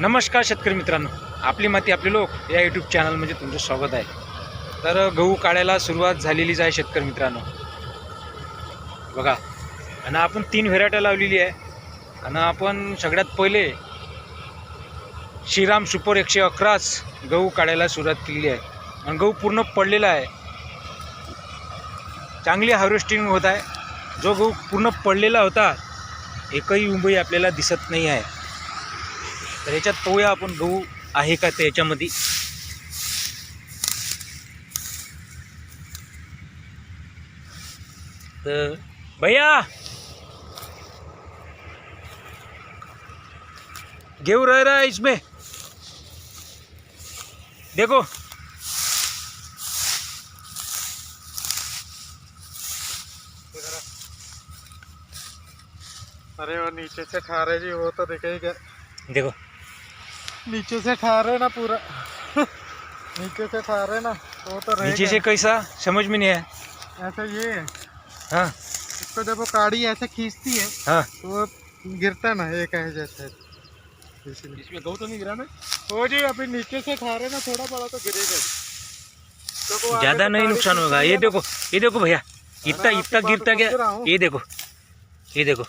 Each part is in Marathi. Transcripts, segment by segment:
नमस्कार शेतकरी मित्रांनो. आपली माती आपले लोक या यूट्यूब चॅनलमध्ये तुमचं स्वागत आहे. तर गहू काढायला सुरुवात झालेलीच आहे शेतकरी मित्रांनो. बघा आणि आपण तीन व्हेरायट्या लावलेली आहे. आणि आपण सगळ्यात पहिले श्रीराम सुपर एकशे अकराच गहू काढायला सुरुवात केलेली आहे. आणि गहू पूर्ण पडलेला आहे. चांगली हार्वेस्टिंग होत आहे. जो गहू पूर्ण पडलेला होता एकही मुंबई आपल्याला दिसत नाही आहे. तर याच्यात पाहूया आपण गहू आहे का ते याच्यामध्ये. तर भैया! गेहूं रह रहा है इसमें. देखो. अरे वो नीचे से ठारे जी वो तो दिखे ही क्या देखो। नीचे से ठारे ना पूरा। नीचे से ठारे ना वो तो रह नीचे से कैसा? समझ में नहीं है ऐसा ये है। हाँ। इसको जब वो काड़ी ऐसे खींचती है हाँ। तो वो गिरता ना एक है जैसे। इसमें गहू तो नहीं गिरा ना? वो जी अभी नीचे से ठारे ना थोड़ा बड़ा तो गिरेगा। तो ज़्यादा नहीं नुकसान होगा। ये देखो ये देखो भैया इतना इतना गिरता रहा क्या ये देखो ये देखो।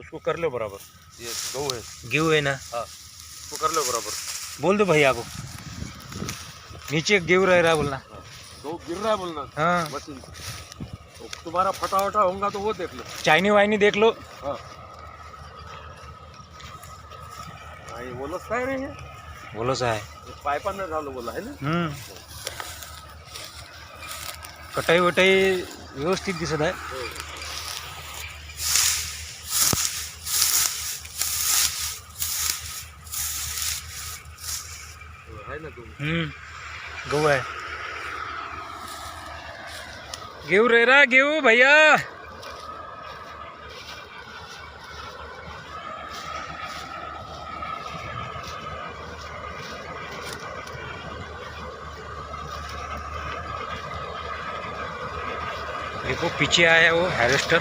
उसको कर लो बराबर। ये है। गेहूँ है ना? उसको कर लो बराबर। बोल दो भैया को नीचे गेहूँ रह रहा है बोलना। गहू गिर रहा है बोलना। हाँ। मशीन तो तुम्हारा फटा वटा होगा तो वो देख लो। चाइनी वाइनी देख लो। हाँ। हाँ, ये बोला काय रे हे? बोलो सा है। हे पायपानं झालं बोला है ना? हम्म। कटाई वटाई व्यवस्थित दिसत आहे गहू आहे. घेऊ रे रा घेऊ भैया. देखो पीछे आया वो हार्वेस्टर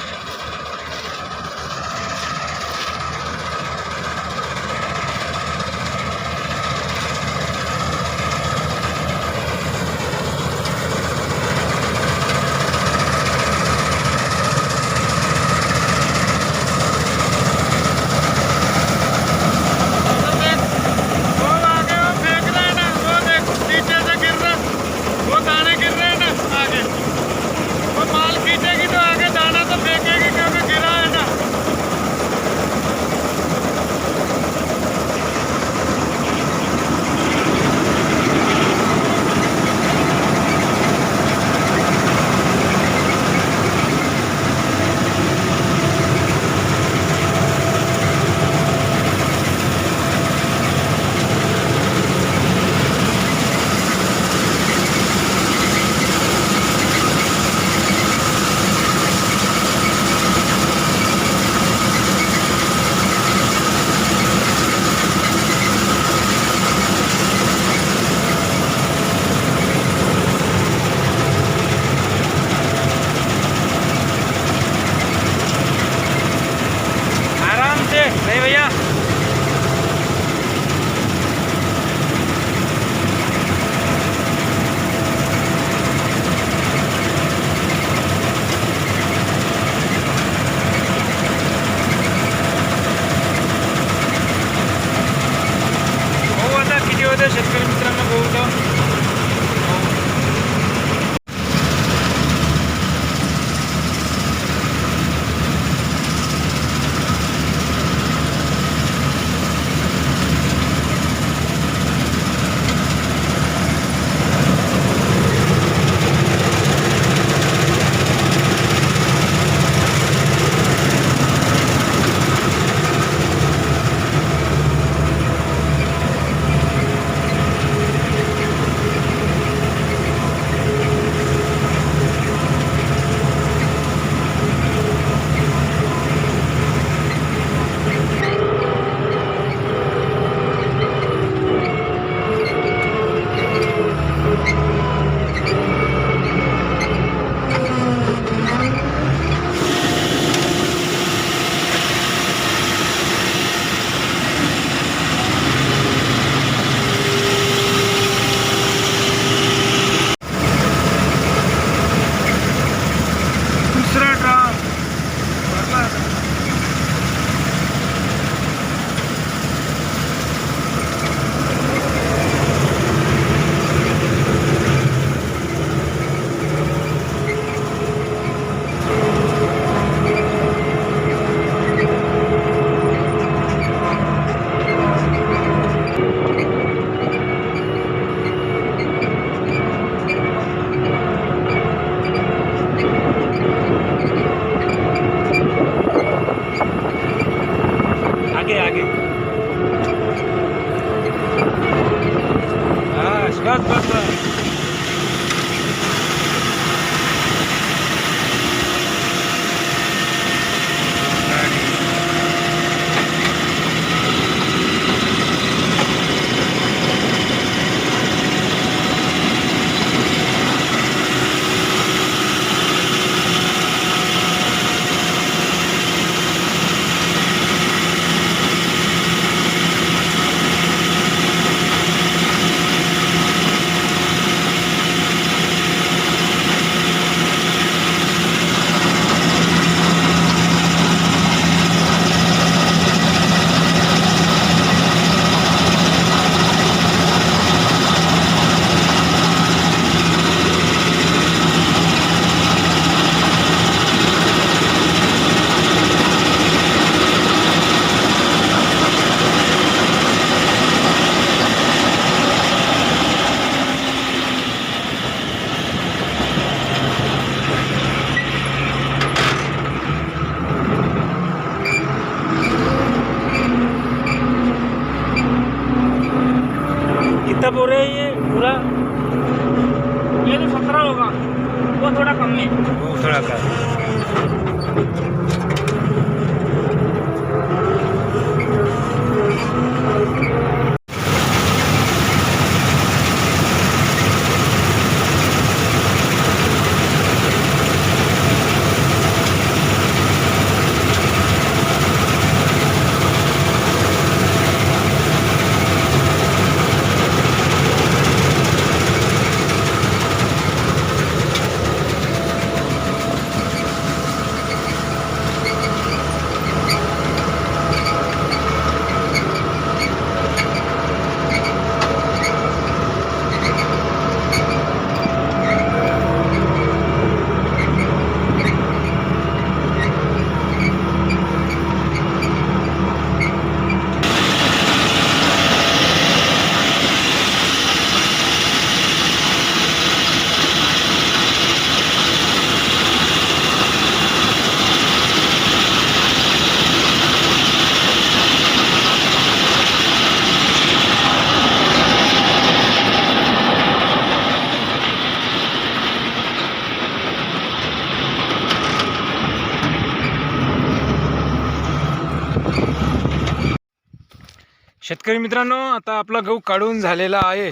शेतकरी मित्रांनो आता आपला गहू काढून झालेला आहे.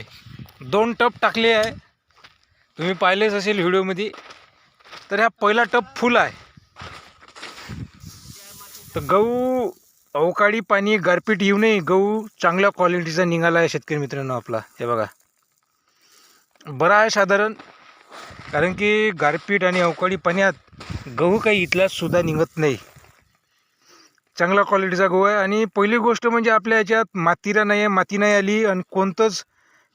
दोन टप टाकले आहे. तुम्ही पाहिलेच असेल व्हिडिओमध्ये. तर ह्या पहिला टप फुल आहे. तर गहू अवकाळी पाणी गारपीट येऊ नये. गहू चांगल्या क्वालिटीचा निघाला आहे शेतकरी मित्रांनो आपला. हे बघा. बरा आहे साधारण. कारण की गारपीट आणि अवकाळी पाण्यात गहू काही इथला सुद्धा निघत नाही. चांगला क्वालिटीचा गहू आहे. आणि पहिली गोष्ट म्हणजे आपल्या याच्यात मातीरा नाही आहे. माती नाही आली आणि कोणतंच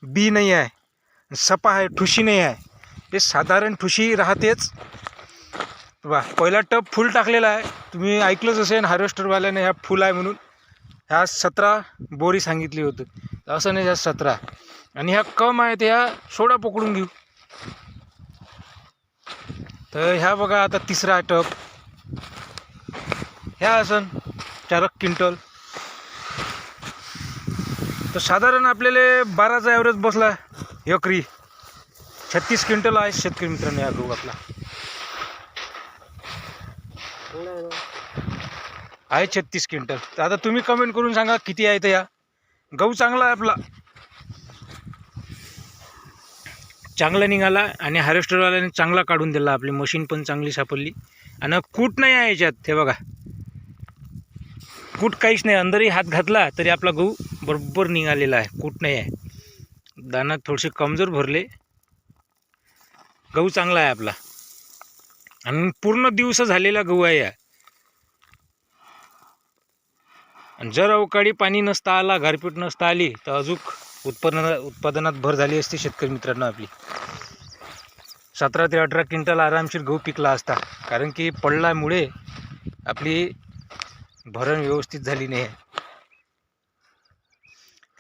बी नाही आहे. सपा आहे ठुशी नाही आहे. हे साधारण ठुशी राहतेच. वा पहिला टप फुल टाकलेला आहे. तुम्ही ऐकलंच असेल हार्वेस्टरवाल्याने ह्या फुल आहे म्हणून. ह्या सतरा बोरी सांगितली होती. असं नाही ह्या सतरा. आणि ह्या कम आहेत ह्या सोडा पकडून घेऊ. तर ह्या बघा आता तिसरा टप ह्या असन. चारक क्विंटल तर साधारण आपल्याला बाराचा ॲव्हरेज बसला एकरी. छत्तीस क्विंटल आहे शेतकरी मित्रांनो या गहू आपला. आहे छत्तीस क्विंटल तर आता तुम्ही कमेंट करून सांगा किती आहे तर या. गहू चांगला आहे आपला. चांगला निघाला आणि हार्वेस्टरवाल्याने चांगला काढून दिला. आपली मशीन पण चांगली सापडली. आणि कूट नाही आहे याच्यात ते बघा. कूट काहीच नाही. अंदरही हात घातला तरी आपला गहू बरोबर निघालेला आहे. कूट नाही आहे. दाना थोडेसे कमजोर भरले. गहू चांगला आहे आपला. आणि पूर्ण दिवस झालेला गहू आहे या. आणि जर अवकाळी पाणी नसता आला गारपीट नसता आली तर अजून उत्पादना उत्पादनात भर झाली असती शेतकरी मित्रांनो आपली. सतरा ते अठरा क्विंटल आरामशीर गहू पिकला असता. कारण की पडल्यामुळे आपली भरण व्यवस्थित झाली नाही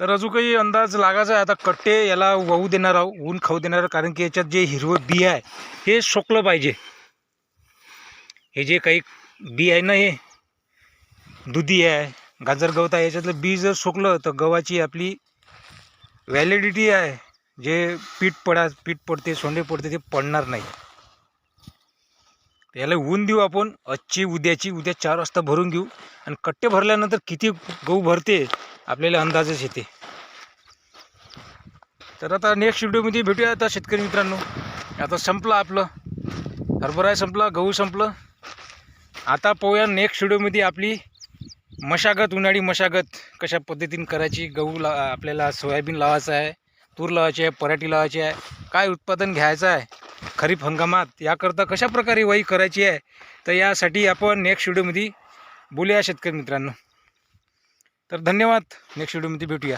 तर अजून काही अंदाज लागायचा आहे. आता कट्टे याला वाहू देणार आहो ऊन खाऊ देणार कारण की याच्यात जे हिरवं बी आहे हे सोकलं पाहिजे. हे जे काही बी आहे ना हे दुधी आहे गाजर गवत आहे याच्यातलं बी जर सोकलं तर गव्हाची आपली व्हॅलिडिटी आहे. जे पीठ पडा पीठ पडते सोंडे पडते ते पडणार नाही. याला ऊन देऊ आपण. आजची उद्याची उद्या चार वाजता भरून घेऊ. आणि कट्टे भरल्यानंतर किती गहू भरते आपल्याला अंदाजच येते. तर आता नेक्स्ट व्हिडिओमध्ये भेटूया आता शेतकरी मित्रांनो. आता संपलं आपलं. हरभरा संपला गहू संपलं. आता पाहूया नेक्स्ट व्हिडिओमध्ये आपली मशागत उन्हाळी मशागत कशा पद्धतीने करायची. गहू ला आपल्याला सोयाबीन लावायचं आहे तूर लावायची आहे पराठी लावायची आहे. काय उत्पादन घ्यायचं आहे खरीप हंगामात याकरता कशा प्रकारे वाई करायची आहे? तर यासाठी आपण नेक्स्ट व्हिडिओमध्ये बोलूया शेतकरी मित्रांनो. तर धन्यवाद. नेक्स्ट व्हिडिओमध्ये भेटूया.